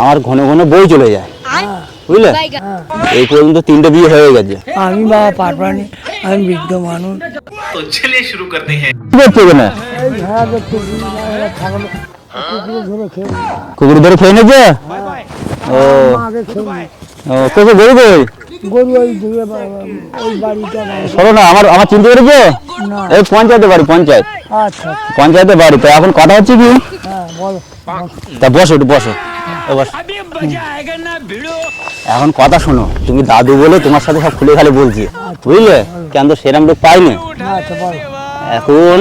আমার ঘন ঘন বই চলে যায় বুঝলে এই পর্যন্ত তিনটে বিয়ে হয়ে গেছে আমি বাবা পারবানি আমি বৃদ্ধ মানুষ তো চলে শুরু করতে হ্যাঁ করতে না কুকুর ধরে খেয়ে নেবে ও ও তোকে গরু কই শোনো না আমার আমার চিনতে পেরেছে এই পঞ্চায়েতে বাড়ি পঞ্চায়েত পঞ্চায়েতে বাড়ি তো এখন কথা হচ্ছে কি হ্যাঁ বলো তা বসো একটু, বসো। এখন কথা শোনো, তুমি দাদু বলে তোমার সাথে সব খুলে খালে বলছি। বুঝলে? কেন তো সেরম লোক পাইনি। এখন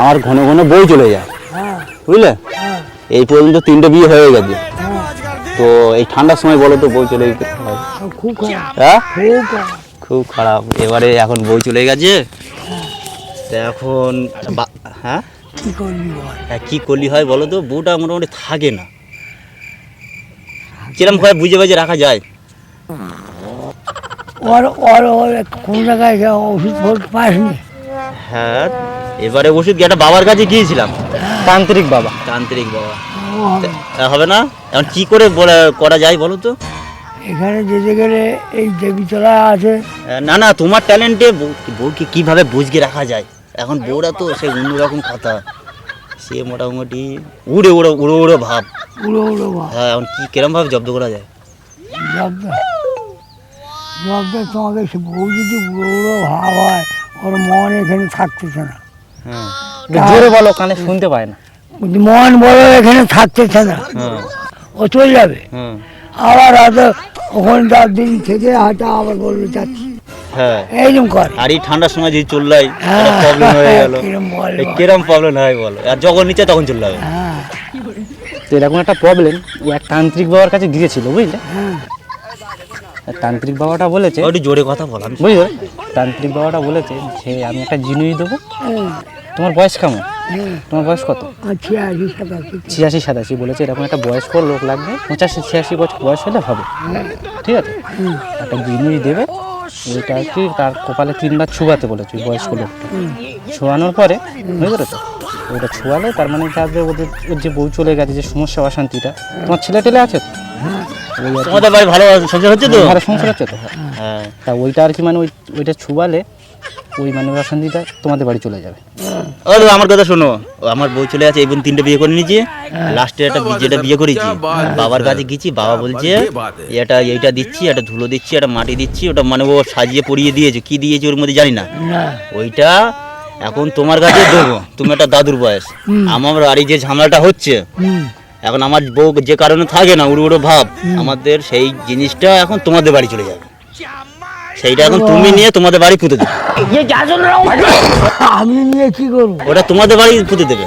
আমার ঘন ঘন বই চলে যায়। বুঝলে? এই পর্যন্ত তিনটে বিয়ে হয়ে গেছে। তো এই ঠান্ডার সময় বলো তো বই চলে যেতে খুব খারাপ হ্যাঁ? খুব খারাপ। এবারে এখন বই চলে গেছে। এখন হ্যাঁ? কি করবি বল? হ্যাঁ কি করলি হয় বলো তো? বউটা মোটামুটি থাকে না। কিরম করে বুঝে বাজে রাখা যায়। ওর ওর ওর কোন জায়গায় গিয়ে ওষুধ ফোষুধ পাসনি? হ্যাঁ এবারে ওষুধ কি? একটা বাবার কাছে গিয়েছিলাম। তান্ত্রিক বাবা। তান্ত্রিক বাবা। ও হবে। তা হবে না? এখন কি করে বলা- করা যায় বলো তো? এখানে যেতে গেলে এই দেবীতলা আছে। আহ, না না তোমার ট্যালেন্টে বউকে কীভাবে বুঝকে রাখা যায়? এখন বউরা তো সে অন্যরকম কথা। সে মোটামুটি উড়ে উড়ে উড়ো উড়ো ভাব। উড়ো উড়ো বা হ্যাঁ এখন কি কিরম ভাবে জব্দ করা যায়? জব্দ জব্দ তোমাকে সে বউ যদি উড়ো উড়ো ভাব হয় ওর মন এখানে থাকতেছে না। হ্যাঁ। জোরে বলো কানে শুনতে পায় না। মন বড় এখানে থাকতেছে না। হ্যাঁ। ও চলে যাবে। হ্যাঁ। আবার হয়তো ওখানে দিন থেকে হয়তো আবার বলবে যাচ্ছি। হ্যাঁ। এইরকম করে। আর এই ঠান্ডার সময় যদি চললাই হ্যাঁ, প্রবলেম হয়ে গেল। কিরম বল কিরম প্রবলেম হয় বলো। আর যখন নিচে তখন হ্যাঁ। তো এরকম একটা প্রবলেম ও এক তান্ত্রিক বাবার কাছে গিয়েছিল বুঝলে? হ্যাঁ। তান্ত্রিক বাবাটা বলেছে একটু জোরে কথা বল আমি বুঝলে? তান্ত্রিক বাবাটা বলেছে যে আমি একটা জিনিস দেবো। হ্যাঁ, তোমার বয়স কেমন? হ্যাঁ। তোমার বয়স কত? ছিয়াশি সাতাশি। বলেছে এরকম একটা বয়স্ক লোক লাগবে। পঁচাশি ছিয়াশি বছর বয়স হলে হবে। ঠিক আছে? একটা জিনিস দেবে। ওইটা কি? তার কপালে তিনবার ছুবাতে বলেছে বয়স্ক লোকটা। ছোয়ানোর পরে বুঝতে তো ওটা ছোয়ালে তার মানে যাবে ওদের ওর যে বউ চলে গেছে যে সমস্যা অশান্তিটা তোমার ছেলে টেলে আছে তো? তোমাদের বাড়ি ভালো সংসার হচ্ছে তো? ভালো সংসার হচ্ছে তো? হ্যাঁ। তা ওইটা আর কি মানে ওই ওইটা ছুয়ালে ওই মানে অশান্তিটা তোমাদের বাড়ি চলে যাবে। ও আমার কথা শোনো। ও আমার বউ চলে আছে এই বোন তিনটে বিয়ে করে নিয়েছি। লাস্টে একটা বি- যেটা বিয়ে করেছি। বাবার কাছে গেছি বাবা বলছে এটা এইটা দিচ্ছি এটা ধুলো দিচ্ছি এটা মাটি দিচ্ছি ওটা মানে ও সাজিয়ে পরিয়ে দিয়েছে। কি দিয়েছে ওর মধ্যে জানি না। না। ওইটা এখন তোমার কাছে দেবো। তুমি একটা দাদুর বয়স। আমার বাড়ি যে ঝামেলাটা হচ্ছে এখন আমার বউ যে কারণে থাকে না উড়ো উড়ো ভাব আমাদের সেই জিনিসটা এখন তোমাদের বাড়ি চলে যাবে। সেইটা এখন তুমি নিয়ে তোমাদের বাড়ি পুঁতে দেবে। আমি নিয়ে কি করব? ওটা তোমাদের বাড়ি পুঁতে দেবে।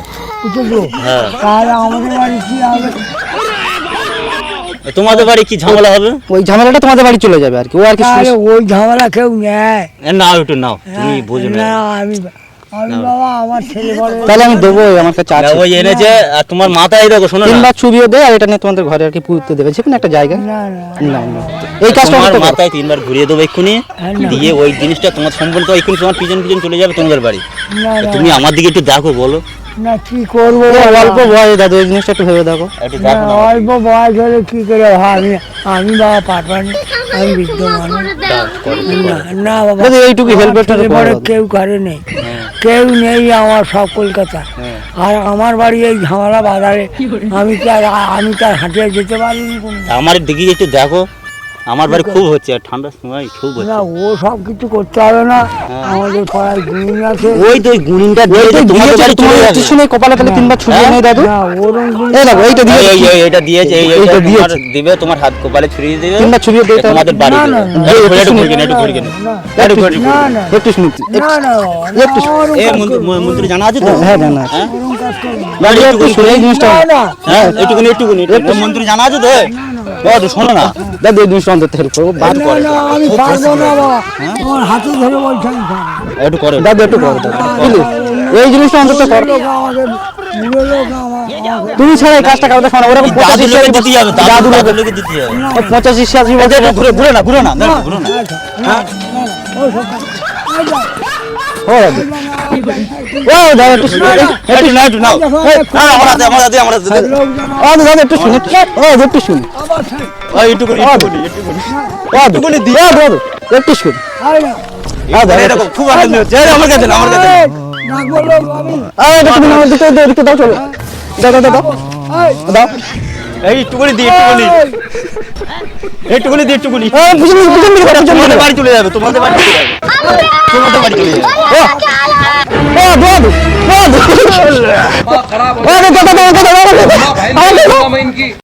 হ্যাঁ। তাহলে আমাদের বাড়ি কি হবে? তোমাদের বাড়ি কি ঝামেলা হবে? ওই ঝামেলাটা তোমাদের বাড়ি চলে যাবে আর কি। ও আর কি ওই ঝামেলা কেউ নেয়। না নাও একটু নাও তুমি বুঝো না। না আমি আমি বাবা আমার ছেলে বড় তাহলে আমি দেবো আমার কাছে আছে। ওই এনেছে আর তোমার মাথায় দেখো শোনো না। তিনবার ছবিও দেয় আর এটা নিয়ে তোমাদের ঘরে আর কি দেবে যে কোনো একটা জায়গায়। না না এই কাজটা তোমার মাথায় তিনবার ঘুরিয়ে দেবো এক্ষুনি হ্যাঁ, দিয়ে ওই জিনিসটা তোমার সম্পূর্ণ এক্ষুনি তোমার পিছন পিছন চলে যাবে তোমাদের বাড়ি। তুমি আমার দিকে একটু দেখো বলো। না কি করব অল্প বয়স দাদু এই জিনিসটা একটু ভেবে দেখো। অল্প বয়স হলে কি করে আমি আমি বাবা পাঠানি আমি বৃদ্ধ মানুষ। না বাবা। এইটুকু দাদু। কেউ করে নেই। হ্যাঁ। কেউ নেই আমার সব কলকাতা। আর আমার বাড়ি এই ঝামেলা বাজারে। আমি তো আর আমি তো হাঁটিয়ে যেতে পারিনি আমার দিকে একটু দেখো। আমার বাড়ি খুব হচ্ছে আর ঠান্ডার সময় খুব হচ্ছে। না ও সব কিছু করতে হবে না। আমাদের পাড়ায় গুণ আছে। ওই তো গুণিনটা দিয়ে তোমাদের বাড়ি তোমার স্টেশনে কপালে তাহলে তিনবার ছুঁয়ে নেই দাদু। না গুণ এই দেখো এইটা দিয়ে এই, এই, এটা দিয়েছে এই এইটা দিয়েছে। দিবে তোমার হাত কপালে ছুরিয়ে দিবে তিনবার ছুঁয়ে দিয়ে তোমাদের বাড়ি না, না। একটু ঘুরে, একটু ঘুরে না, একটু ঘুরে না, না, একটু ঘুরে, না না একটু শুনুন। না না একটু এ মন্ত্রী মন্ত্রী জানা আছে তো? হ্যাঁ জানা আছে। হ্যাঁ। বাড়ি একটু শুনে এই জিনিসটা হ্যাঁ একটুখানি একটুখানি একটু মন্ত্রী জানা আছে তো? বাবা শোনো না দাদু এই জিনিসটা অন্তত হেল্প করব বাদ না আমি পারব না বাবা তোমার হাতে ধরে বলছি। একটু করে দাদু একটু করো দাদু বুঝলি এই জিনিসটা অন্তত করো আমার তুমি ছাড়া এই কাজটা কাউকে শোনো ওরকম দাদু পঁচাশি লোকে দিতে হবে দাদু লোকে দিতে ওই পঁচাশি ছিয়াশি বছর ঘুরে ঘুরে না ঘুরে না ঘুরে না আচ্ছা, ও ও দাদা একটু শুনে একটু না একটু নাও। না, না, আমার আমার হাতে আমার। ও দাদা একটু শুনে ও একটু শুনে। ও দিয়ে দাদু একটু শুনে। আরে না। হ্যাঁ দাদা এরকম খুব আনন্দ হচ্ছে। আমার কাছে না, আমার কাছে না। এই, আমি আরে তুমি আমার দিকে দাও একটু দাও চলো। দাও এই, একটুখানি দি একটুকুনি একটুখানি দি একটুকুনি এ পিছন দিকে পিছন দিকে পিছন তোমাদের বাড়ি চলে যাবে তোমাদের বাড়ি চলে যাবে। তোমাদের বাড়ি চলে যাবে। ও।